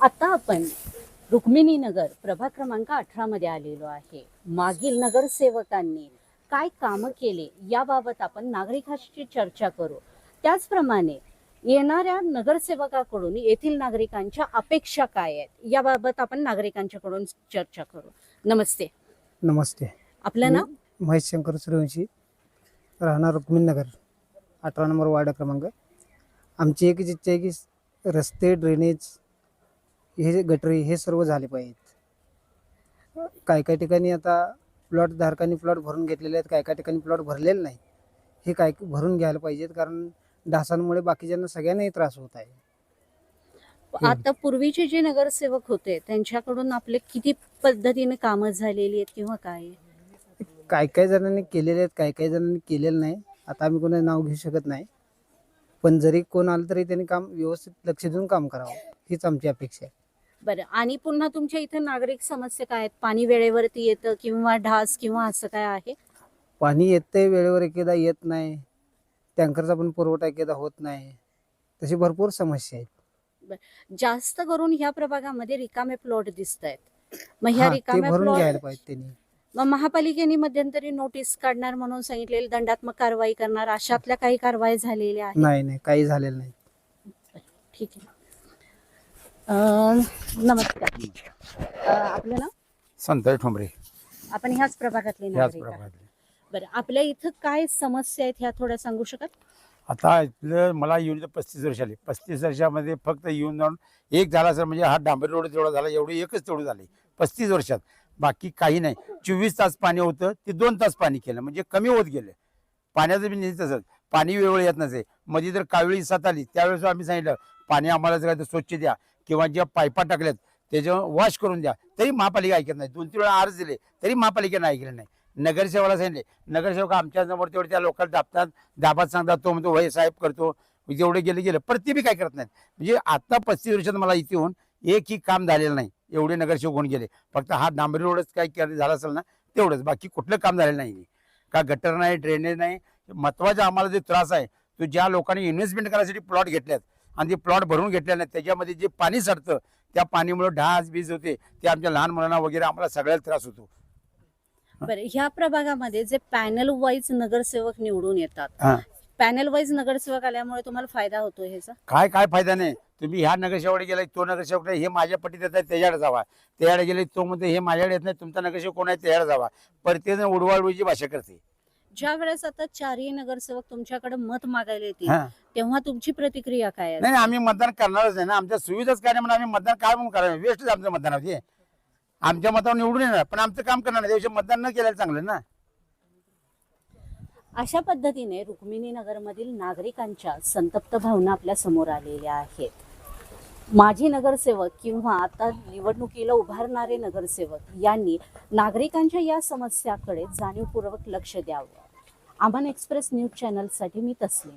आता आपण रुक्मिणी नगर प्रभाग क्रमांक अठरा मध्ये आलेलो आहे. मागील नगरसेवकांनी काय कामं केले याबाबत आपण नागरिकांशी चर्चा करू. त्याचप्रमाणे येणाऱ्या नगरसेवकाकडून येथील नागरिकांच्या अपेक्षा काय आहेत याबाबत आपण नागरिकांच्याकडून चर्चा करू. नमस्ते. नमस्ते. आपलं नाव? महेश शंकर सूर्यवंशी. राहणार रुक्मिणनगर अठरा नंबर वार्ड क्रमांक. आमची एकच इच्छा आहे की रस्ते ड्रेनेज हे जे गटरी हे सर्व झाले पाहिजेत. काय काय ठिकाणी आता प्लॉट धारकांनी प्लॉट भरून घेतलेले आहेत काय काय ठिकाणी प्लॉट भरलेले नाही हे काय भरून घ्यायला पाहिजेत कारण डासांमुळे बाकीच्यांना सगळ्यांनाही त्रास होत आहे. आता पूर्वीचे जे नगरसेवक होते त्यांच्याकडून आपले किती पद्धतीने कामं झालेली आहेत किंवा काय? काय काय जणांनी केलेले आहेत काय काय जणांनी केलेलं नाही. आता आम्ही कोणाचं नाव घेऊ शकत नाही. पण जरी कोण आलं तरी त्यांनी काम व्यवस्थित लक्ष देऊन काम करावं. हीच आमची अपेक्षा आहे. बरं आणि पुन्हा तुमच्या इथे नागरिक समस्या काय आहेत? पाणी वेळेवरती येतं किंवा ढास किंवा असं काय आहे? पाणी येतंय वेळेवर एकेदा येत नाही. टँकरचा पण पुरवठा एकेदा होत नाही. तशी भरपूर समस्या आहेत. जास्त करून ह्या प्रभागामध्ये रिकामे प्लॉट दिसत आहेत मग ह्या हा, ते रिकाम्या भरून घ्यायला प्लॉट पाहिजे त्यांनी. मग महापालिकेने मध्यंतरी नोटीस काढणार म्हणून सांगितलेली दंडात्मक कारवाई करणार अशातल्या काही कारवाई झालेल्या आहेत? नाही नाही काही झालेलं नाही. ठीक आहे. अं, नमस्कार. अं, आपलं नाव? संतोष ठोंबरे. आपण ह्याच प्रभागातले याच नागरिक आहात. प्रभागातले बरं आपल्या इथं काय समस्या आहेत ह्या थोड्या सांगू शकत आता इथलं मला येऊन पस्तीस वर्ष आले. पस्तीस वर्षामध्ये फक्त येऊन जाऊन एक झाला सर म्हणजे हा डांबरी रोड तेवढा झाला एवढी एकच तेवढं झाले. पस्तीस वर्षात. बाकी काही नाही. चोवीस तास पाणी होतं ते दोन तास पाणी केलं. म्हणजे कमी होत गेलं. पाण्याचं बी नाही तसंच. पाणी वेळोवेळी येत नसे. मध्ये जर कावेळी साथ आली त्यावेळेस आम्ही सांगितलं पाणी आम्हाला जर काय तर स्वच्छ द्या. किंवा ज्या पायपा टाकल्यात त्याच्यावर वॉश करून द्या. तरी महापालिका ऐकत नाही. दोन तीन वेळा अर्ज दिले तरी महापालिकेनं ऐकले नाही. नगरसेवकाला सांगितले नगरसेवक आमच्यासमोर तेवढे त्या लोकांना दाबतात. दाबात सांगतात तो म्हणतो वय साहेब करतो. जेवढे गेले गेले. पण ते बी काय करत नाहीत. म्हणजे आता पस्तीस वर्षात मला इथे येऊन एकही काम झालेलं नाही. एवढे नगरसेवक होऊन गेले. फक्त हा डांबरी रोडच काय झालं असेल ना तेवढंच. बाकी कुठलं काम झालेलं नाही. का गटर नाही ड्रेनेज नाही. महत्त्वाचा आम्हाला जे त्रास आहे तो ज्या लोकांनी इन्व्हेस्टमेंट करायसाठी प्लॉट घेतल्यात आणि ते प्लॉट भरून घेतले नाही त्याच्यामध्ये जे पाणी सडतं त्या पाणीमुळे ढास बीज होते ते आमच्या लहान मुलांना वगैरे आम्हाला सगळ्याला त्रास होतो. बरं ह्या प्रभागामध्ये जे पॅनल वाईज नगरसेवक निवडून येतात. पॅनल वाईज नगरसेवक आल्यामुळे तुम्हाला फायदा होतो ह्याचा? काय काय फायदा नाही. तुम्ही ह्या नगरसेवकडे गेलाय तो नगरसेवक नाही हे माझ्या पट्टीत येत आहे त्याच्याकडे जावा. त्याच्याकडे गेले तो म्हणतो हे माझ्याकडे येत नाही तुमचा नगरसेवक कोण आहे? त्याच्याकडे जावा. प्रत्येक उडवाळूची भाषा करते. ज्या वेळेस आता चारही नगरसेवक तुमच्याकडे मत मागायला येतील हा. तेव्हा तुमची प्रतिक्रिया काय नाही आहे नाही, आम्ही मतदान करणारच नाही ना. आमच्या सुविधाच काय नाही म्हणून आम्ही मतदान काय म्हणून करायला वेस्टच आमचं मतदान होते आमच्या मतावर निवडून येणार पण आमचं काम करणार नाही. त्याविषयी मतदान न केलेलं चांगलं ना. अशा पद्धतीने रुक्मिणी नगरमधील नागरिकांच्या संतप्त भावना आपल्यासमोर आलेल्या आहेत. माजी नगरसेवक किंवा आता निवडणुकीला उभारणारे नगरसेवक यांनी नागरिकांच्या या समस्याकडे जाणीवपूर्वक लक्ष द्यावं. आम्हान एक्सप्रेस न्यूज चॅनलसाठी मी तस्लीम.